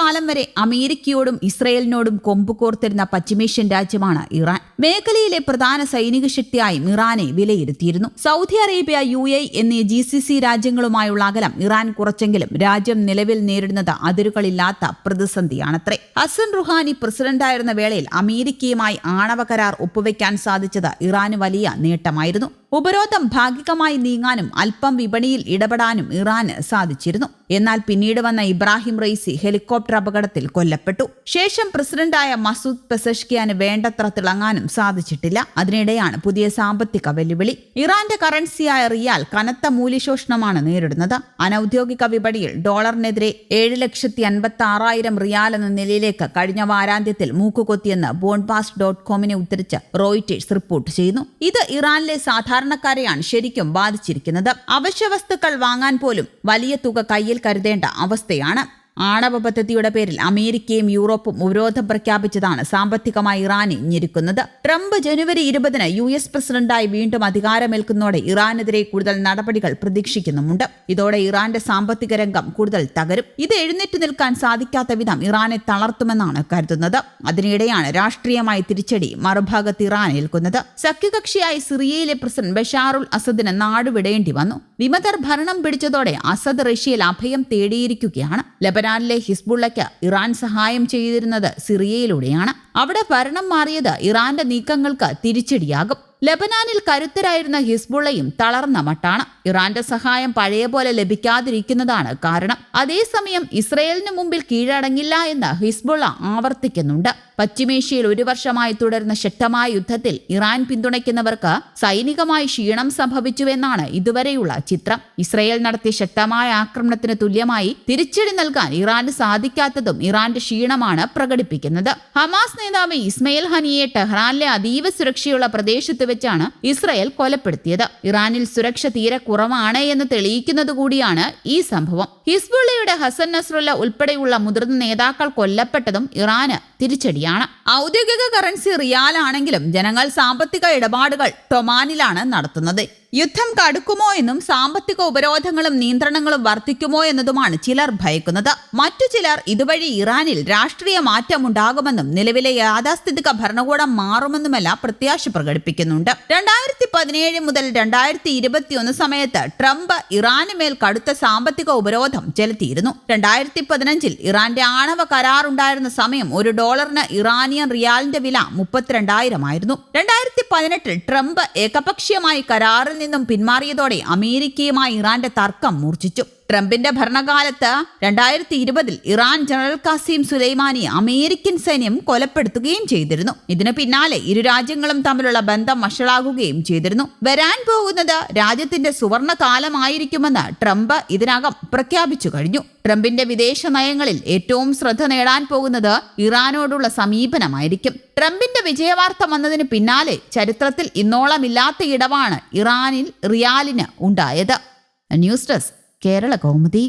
കാലം വരെ അമേരിക്കയോടും ഇസ്രയേലിനോടും കൊമ്പ് കോർത്തിരുന്ന പശ്ചിമേഷ്യൻ രാജ്യമാണ് ഇറാൻ. മേഖലയിലെ പ്രധാന സൈനിക ശക്തിയായും ഇറാനെ വിലയിരുത്തിയിരുന്നു. സൗദി അറേബ്യ യു എ എന്നീ ജി സി സി രാജ്യങ്ങളുമായുള്ള അകലം ഇറാൻ കുറച്ചെങ്കിലും രാജ്യം നിലവിൽ നേരിടുന്നത് അതിരുകളില്ലാത്ത പ്രതിസന്ധിയാണത്രേ. ഹസൻ റുഹാനി പ്രസിഡന്റായിരുന്ന വേളയിൽ അമേരിക്കയുമായി ആണവ കരാർ ഒപ്പുവെക്കാൻ സാധിച്ചത് ഇറാന് വലിയ നേട്ടമായിരുന്നു. ഉപരോധം ഭാഗികമായി നീങ്ങാനും അല്പം വിപണിയിൽ ഇടപെടാനും ഇറാന് സാധിച്ചിരുന്നു. എന്നാൽ പിന്നീട് വന്ന ഇബ്രാഹിം റൈസി ഹെലികോപ്റ്റർ അപകടത്തിൽ കൊല്ലപ്പെട്ടു. ശേഷം പ്രസിഡന്റായ മസൂദ് പെസഷ്കിയാന് വേണ്ടത്ര തിളങ്ങാനും സാധിച്ചിട്ടില്ല. അതിനിടെയാണ് പുതിയ സാമ്പത്തിക വെല്ലുവിളി. ഇറാന്റെ കറൻസിയായ റിയാൽ കനത്ത മൂല്യശോഷണമാണ് നേരിടുന്നത്. അനൌദ്യോഗിക വിപണിയിൽ ഡോളറിനെതിരെ ഏഴ് ലക്ഷത്തി അൻപത്തി ആറായിരം റിയാൽ എന്ന നിലയിലേക്ക് കഴിഞ്ഞ വാരാന്ത്യത്തിൽ മൂക്കുകൊത്തിയെന്ന് ബോൺപാസ് ഡോട്ട് കോമിനെ ഉദ്ധരിച്ച് റോയിറ്റേഴ്സ് റിപ്പോർട്ട് ചെയ്യുന്നു. ഇത് ഇറാനിലെ സാധാരണക്കാരെയാണ് ശരിക്കും ബാധിച്ചിരിക്കുന്നത്. അവശ്യ വസ്തുക്കൾ വാങ്ങാൻ പോലും വലിയ തുക കയ്യിൽ കരുതേണ്ട അവസ്ഥയാണ് ആണവ പദ്ധതിയുടെ പേരിൽ അമേരിക്കയും യൂറോപ്പും ഉപരോധം പ്രഖ്യാപിച്ചതാണ് സാമ്പത്തികമായി ഇറാനെ ഞെരുക്കുന്നത്. ട്രംപ് ജനുവരി ഇരുപതിന് യു എസ് പ്രസിഡന്റായി വീണ്ടും അധികാരമേൽക്കുന്നതോടെ ഇറാനെതിരെ കൂടുതൽ നടപടികൾ പ്രതീക്ഷിക്കുന്നുമുണ്ട്. ഇതോടെ ഇറാന്റെ സാമ്പത്തിക രംഗം കൂടുതൽ തകരും. ഇത് എഴുന്നേറ്റ് നിൽക്കാൻ സാധിക്കാത്ത വിധം ഇറാനെ തളർത്തുമെന്നാണ് കരുതുന്നത്. അതിനിടെയാണ് രാഷ്ട്രീയമായി തിരിച്ചടി മറുഭാഗത്ത് ഇറാൻ ഏൽക്കുന്നത്. സഖ്യകക്ഷിയായി സിറിയയിലെ പ്രസിഡന്റ് ബഷാറുൽ അസദിന് നാടുവിടേണ്ടി വന്നു. വിമതർ ഭരണം പിടിച്ചതോടെ അസദ് റഷ്യയിൽ അഭയം തേടിയിരിക്കുകയാണ്. ലബനാനിലെ ഹിസ്ബുള്ളയ്ക്ക് ഇറാൻ സഹായം ചെയ്തിരുന്നത് സിറിയയിലൂടെയാണ്. അവിടെ ഭരണം മാറിയത് ഇറാന്റെ നീക്കങ്ങൾക്ക് തിരിച്ചടിയാകും. ലബനാനിൽ കരുത്തരായിരുന്ന ഹിസ്ബുള്ളയും തളർന്ന മട്ടാണ്. ഇറാന്റെ സഹായം പഴയപോലെ ലഭിക്കാതിരിക്കുന്നതാണ് കാരണം. അതേസമയം ഇസ്രയേലിന് മുമ്പിൽ കീഴടങ്ങില്ല എന്ന് ഹിസ്ബുള്ള ആവർത്തിക്കുന്നുണ്ട്. പശ്ചിമേഷ്യയിൽ ഒരു വർഷമായി തുടരുന്ന ശക്തമായ യുദ്ധത്തിൽ ഇറാൻ പിന്തുണയ്ക്കുന്നവർക്ക് സൈനികമായി ക്ഷീണം സംഭവിച്ചുവെന്നാണ് ഇതുവരെയുള്ള ചിത്രം. ഇസ്രയേൽ നടത്തിയ ശക്തമായ ആക്രമണത്തിന് തുല്യമായി തിരിച്ചടി നൽകാൻ ഇറാന് സാധിക്കാത്തതും ഇറാന്റെ ക്ഷീണമാണ് പ്രകടിപ്പിക്കുന്നത്. ഹമാസ് നേതാവ് ഇസ്മയിൽ ഹനിയെ ടെഹ്റാനിലെ അതീവ സുരക്ഷയുള്ള പ്രദേശത്ത് വെച്ചാണ് ഇസ്രയേൽ കൊലപ്പെടുത്തിയത്. ഇറാനിൽ സുരക്ഷ തീരെ കുറവാണ് എന്ന് തെളിയിക്കുന്നത് കൂടിയാണ് ഈ സംഭവം. ഹിസ്ബുള്ളയുടെ ഹസൻ നസ്രുല്ല ഉൾപ്പെടെയുള്ള മുതിർന്ന നേതാക്കൾ കൊല്ലപ്പെട്ടതും ഇറാന് തിരിച്ചടിയാണ്. ഔദ്യോഗിക കറൻസി റിയാലാണെങ്കിലും ജനങ്ങൾ സാമ്പത്തിക ഇടപാടുകൾ ടൊമാനിലാണ് നടത്തുന്നത്. യുദ്ധം കടുക്കുമോ എന്നും സാമ്പത്തിക ഉപരോധങ്ങളും നിയന്ത്രണങ്ങളും വർദ്ധിക്കുമോ എന്നതുമാണ് ചിലർ ഭയക്കുന്നത്. മറ്റു ചിലർ ഇതുവഴി ഇറാനിൽ രാഷ്ട്രീയ മാറ്റമുണ്ടാകുമെന്നും നിലവിലെ യാഥാസ്ഥിതിക ഭരണകൂടം മാറുമെന്നുമെല്ലാം പ്രത്യാശ പ്രകടിപ്പിക്കുന്നുണ്ട്. രണ്ടായിരത്തി പതിനേഴ് മുതൽ രണ്ടായിരത്തി ഇരുപത്തിയൊന്ന് സമയത്ത് ട്രംപ് ഇറാന് മേൽ കടുത്ത സാമ്പത്തിക ഉപരോധം ചെലുത്തിയിരുന്നു. രണ്ടായിരത്തി പതിനഞ്ചിൽ ഇറാന്റെ ആണവ കരാർ ഉണ്ടായിരുന്ന സമയം ഒരു ഡോളറിന് ഇറാനിയൻ റിയാലിന്റെ വില മുപ്പത്തിരണ്ടായിരമായിരുന്നു രണ്ടായിരത്തി പതിനെട്ടിൽ ട്രംപ് ഏകപക്ഷീയമായി കരാറിൽ നിന്നും പിന്മാറിയതോടെ അമേരിക്കയുമായി ഇറാന്റെ തർക്കം മൂർച്ഛിച്ചു. ട്രംപിന്റെ ഭരണകാലത്ത് രണ്ടായിരത്തി ഇരുപതിൽ Iran general Qasem Soleimani American സൈന്യം കൊലപ്പെടുത്തുകയും ചെയ്തിരുന്നു. ഇതിനു പിന്നാലെ ഇരു രാജ്യങ്ങളും തമ്മിലുള്ള ബന്ധം വഷളാകുകയും ചെയ്തിരുന്നു. വരാൻ പോകുന്നത് രാജ്യത്തിന്റെ സുവർണ കാലമായിരിക്കുമെന്ന് ട്രംപ് ഇതിനകം പ്രഖ്യാപിച്ചു കഴിഞ്ഞു. ട്രംപിന്റെ വിദേശ നയങ്ങളിൽ ഏറ്റവും ശ്രദ്ധ നേടാൻ പോകുന്നത് ഇറാനോടുള്ള സമീപനമായിരിക്കും. ട്രംപിന്റെ വിജയവാർത്ത വന്നതിന് പിന്നാലെ ചരിത്രത്തിൽ ഇന്നോളമില്ലാത്ത ഇടവാണ് ഇറാനിൽ റിയാലിന് ഉണ്ടായത്. News desk Kerala Kaumudi.